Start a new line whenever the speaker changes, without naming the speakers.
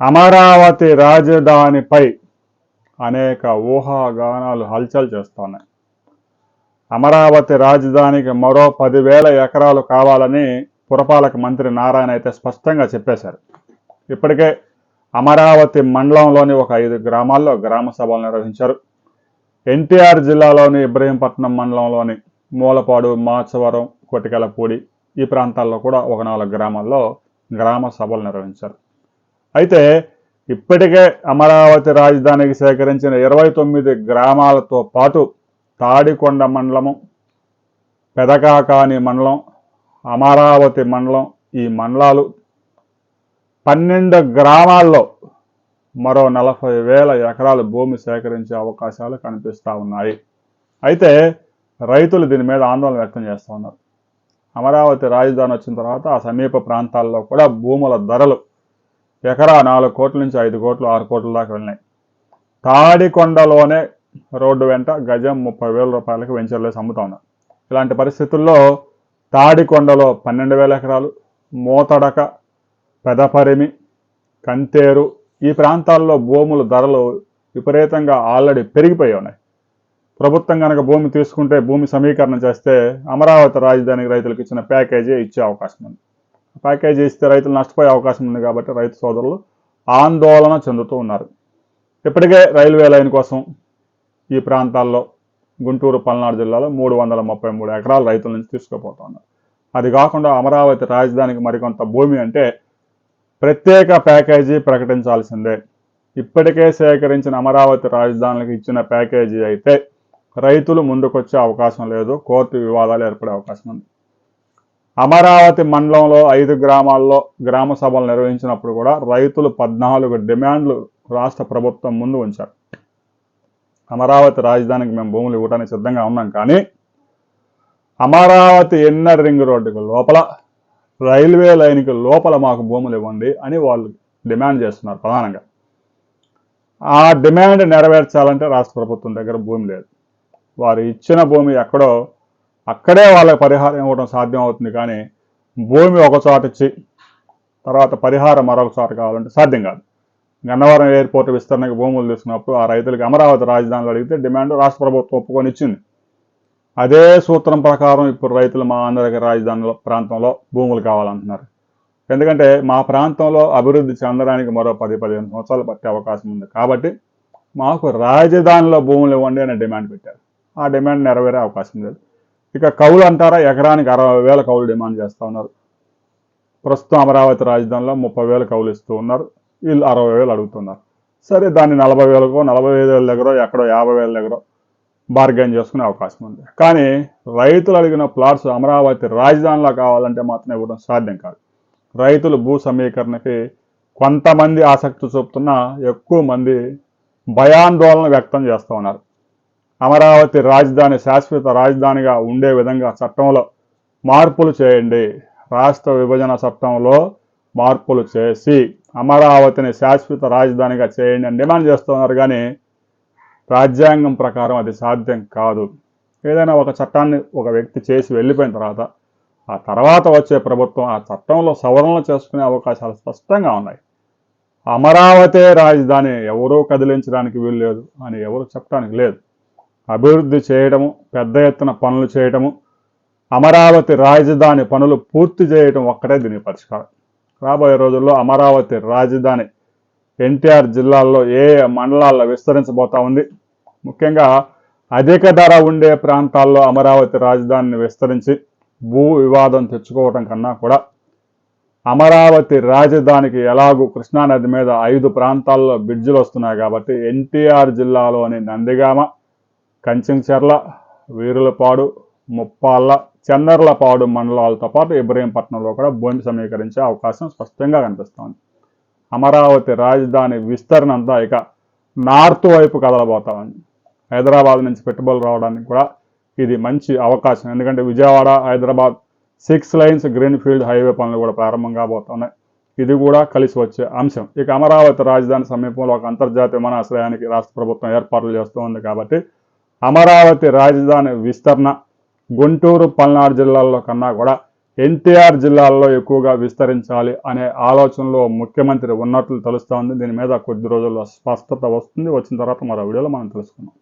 అమరావతి రాజధానిపై అనేక ఊహాగానాలు హల్చల్ చేస్తున్నాయి. అమరావతి రాజధానికి మరో పదివేల ఎకరాలు కావాలని పురపాలక మంత్రి నారాయణ అయితే స్పష్టంగా చెప్పేశారు. ఇప్పటికే అమరావతి మండలంలోని ఒక ఐదు గ్రామాల్లో గ్రామ సభలు నిర్వహించారు. ఎన్టీఆర్ జిల్లాలోని ఇబ్రహీంపట్నం మండలంలోని మూలపాడు మాచవరం కొటికలపూడి ఈ ప్రాంతాల్లో కూడా ఒక నాలుగు గ్రామాల్లో గ్రామ సభలు నిర్వహించారు. అయితే ఇప్పటికే అమరావతి రాజధానికి సేకరించిన ఇరవై తొమ్మిది గ్రామాలతో పాటు తాడికొండ మండలము పెదకాకాని మండలం అమరావతి మండలం ఈ మండలాలు పన్నెండు గ్రామాల్లో మరో నలభై వేల ఎకరాల భూమి సేకరించే అవకాశాలు కనిపిస్తూ ఉన్నాయి. అయితే రైతులు దీని మీద ఆందోళన వ్యక్తం చేస్తూ ఉన్నారు. అమరావతి రాజధాని వచ్చిన తర్వాత ఆ సమీప ప్రాంతాల్లో కూడా భూముల ధరలు ఎకరా నాలుగు కోట్ల నుంచి ఐదు కోట్లు ఆరు కోట్ల దాకా వెళ్ళినాయి. తాడికొండలోనే రోడ్డు వెంట గజం ముప్పై వేల రూపాయలకు వెంచర్లేసి అమ్ముతా ఉన్నారు ఇలాంటి పరిస్థితుల్లో తాడికొండలో పన్నెండు వేల ఎకరాలు మోతడక పెదపరిమి కంతేరు ఈ ప్రాంతాల్లో భూముల ధరలు విపరీతంగా ఆల్రెడీ పెరిగిపోయి ఉన్నాయి. ప్రభుత్వం కనుక భూమి తీసుకుంటే భూమి సమీకరణ చేస్తే అమరావతి రాజధానికి రైతులకు ఇచ్చిన ప్యాకేజీ ఇచ్చే అవకాశం ఉంది. ప్యాకేజీ ఇస్తే రైతులు నష్టపోయే అవకాశం ఉంది కాబట్టి రైతు సోదరులు ఆందోళన చెందుతూ ఉన్నారు. ఇప్పటికే రైల్వే లైన్ కోసం ఈ ప్రాంతాల్లో గుంటూరు పల్నాడు జిల్లాలో మూడు వందల ముప్పై మూడు ఎకరాలు రైతుల నుంచి తీసుకుపోతున్నారు. అది కాకుండా అమరావతి రాజధానికి మరికొంత భూమి అంటే ప్రత్యేక ప్యాకేజీ ప్రకటించాల్సిందే. ఇప్పటికే సేకరించిన అమరావతి రాజధానికి ఇచ్చిన ప్యాకేజీ అయితే రైతులు ముందుకొచ్చే అవకాశం లేదు కోర్టు వివాదాలు ఏర్పడే అవకాశం ఉంది. అమరావతి మండలంలో ఐదు గ్రామాల్లో గ్రామ సభలు నిర్వహించినప్పుడు కూడా రైతులు పద్నాలుగు డిమాండ్లు రాష్ట్ర ప్రభుత్వం ముందు ఉంచారు. అమరావతి రాజధానికి మేము భూములు ఇవ్వడానికి సిద్ధంగా ఉన్నాం కానీ అమరావతి ఎన్నర్ రింగ్ రోడ్డుకు లోపల రైల్వే లైన్కి లోపల మాకు భూములు ఇవ్వండి అని వాళ్ళు డిమాండ్ చేస్తున్నారు ప్రధానంగా. ఆ డిమాండ్ నెరవేర్చాలంటే రాష్ట్ర ప్రభుత్వం దగ్గర భూమి లేదు. వారు ఇచ్చిన భూమి ఎక్కడో అక్కడే వాళ్ళకి పరిహారం ఇవ్వడం సాధ్యం అవుతుంది కానీ భూమి ఒక చోట ఇచ్చి తర్వాత పరిహారం మరొక చోట కావాలంటే సాధ్యం కాదు. గన్నవరం ఎయిర్పోర్ట్ విస్తరణకు భూములు తీసుకున్నప్పుడు ఆ రైతులకు అమరావతి రాజధానిలో అడిగితే డిమాండ్ రాష్ట్ర ప్రభుత్వం ఒప్పుకొని ఇచ్చింది. అదే సూత్రం ప్రకారం ఇప్పుడు రైతులు మా ఆంధ్ర రాజధానిలో ప్రాంతంలో భూములు కావాలంటున్నారు. ఎందుకంటే మా ప్రాంతంలో అభివృద్ధి చెందడానికి మరో పది పదిహేను సంవత్సరాలు పట్టే అవకాశం ఉంది. కాబట్టి మాకు రాజధానిలో భూములు ఇవ్వండి అనే డిమాండ్ పెట్టారు. ఆ డిమాండ్ నెరవేరే అవకాశం లేదు. ఇక కౌలు అంటారా? ఎకరానికి అరవై వేల కౌలు డిమాండ్ చేస్తూ ఉన్నారు. ప్రస్తుతం అమరావతి రాజధానిలో ముప్పై వేలు కౌలు ఇస్తూ ఉన్నారు. వీళ్ళు అరవై వేలు అడుగుతున్నారు. సరే దాన్ని నలభై వేలకో నలభై ఐదు వేల దగ్గర ఎక్కడో యాభై వేల దగ్గర బార్గెన్ చేసుకునే అవకాశం ఉంది. కానీ రైతులు అడిగిన ప్లాట్స్ అమరావతి రాజధానిలో కావాలంటే మాత్రం ఇవ్వడం సాధ్యం కాదు. రైతులు భూ సమీకరణకి కొంతమంది ఆసక్తి చూపుతున్నా ఎక్కువ మంది భయాందోళన వ్యక్తం చేస్తూ ఉన్నారు. అమరావతి రాజధాని శాశ్వత రాజధానిగా ఉండే విధంగా చట్టంలో మార్పులు చేయండి. రాష్ట్ర విభజన చట్టంలో మార్పులు చేసి అమరావతిని శాశ్వత రాజధానిగా చేయండి అని డిమాండ్ చేస్తున్నారు కానీ రాజ్యాంగం ప్రకారం అది సాధ్యం కాదు. ఏదైనా ఒక చట్టాన్ని ఒక వ్యక్తి చేసి వెళ్ళిపోయిన తర్వాత ఆ తర్వాత వచ్చే ప్రభుత్వం ఆ చట్టంలో సవరణలు చేసుకునే అవకాశాలు స్పష్టంగా ఉన్నాయి. అమరావతే రాజధాని ఎవరూ కదిలించడానికి వీలు లేదు అని ఎవరు చెప్పడానికి లేదు. అభివృద్ధి చేయడము పెద్ద ఎత్తున పనులు చేయడము అమరావతి రాజధాని పనులు పూర్తి చేయడం ఒక్కటే దీని పరిష్కారం. రాబోయే రోజుల్లో అమరావతి రాజధాని ఎన్టీఆర్ జిల్లాల్లో ఏ మండలాల్లో విస్తరించబోతా ఉంది? ముఖ్యంగా అధిక ధర ఉండే ప్రాంతాల్లో అమరావతి రాజధానిని విస్తరించి భూ వివాదం తెచ్చుకోవటం కన్నా కూడా అమరావతి రాజధానికి ఎలాగూ కృష్ణానది మీద ఐదు ప్రాంతాల్లో బ్రిడ్జిలు వస్తున్నాయి కాబట్టి ఎన్టీఆర్ జిల్లాలోని నందిగామ కంచెంచెర్ల వీరులపాడు ముప్పాళ్ళ చందర్లపాడు మండలాలతో పాటు ఇబ్రహీంపట్నంలో కూడా భూమి సమీకరించే అవకాశం స్పష్టంగా కనిపిస్తోంది. అమరావతి రాజధాని విస్తరణ అంతా ఇక నార్త్ వైపు కదలబోతామని హైదరాబాద్ నుంచి పెట్టుబడులు రావడానికి కూడా ఇది మంచి అవకాశం. ఎందుకంటే Vijayawada Hyderabad six lines greenfield highway పనులు కూడా ప్రారంభం కాబోతున్నాయి. ఇది కూడా కలిసి వచ్చే అంశం. ఇక అమరావతి రాజధాని సమీపంలో ఒక అంతర్జాతీయ విమానాశ్రయానికి రాష్ట్ర ప్రభుత్వం ఏర్పాట్లు చేస్తూ ఉంది కాబట్టి అమరావతి రాజధాని విస్తరణ గుంటూరు పల్నాడు జిల్లాల్లో కన్నా కూడా ఎన్టీఆర్ జిల్లాల్లో ఎక్కువగా విస్తరించాలి అనే ఆలోచనలో ముఖ్యమంత్రి ఉన్నట్లు తెలుస్తోంది. దీని మీద కొద్ది రోజుల్లో స్పష్టత వస్తుంది. వచ్చిన తర్వాత మరో వీడియోలో మనం తెలుసుకుందాం.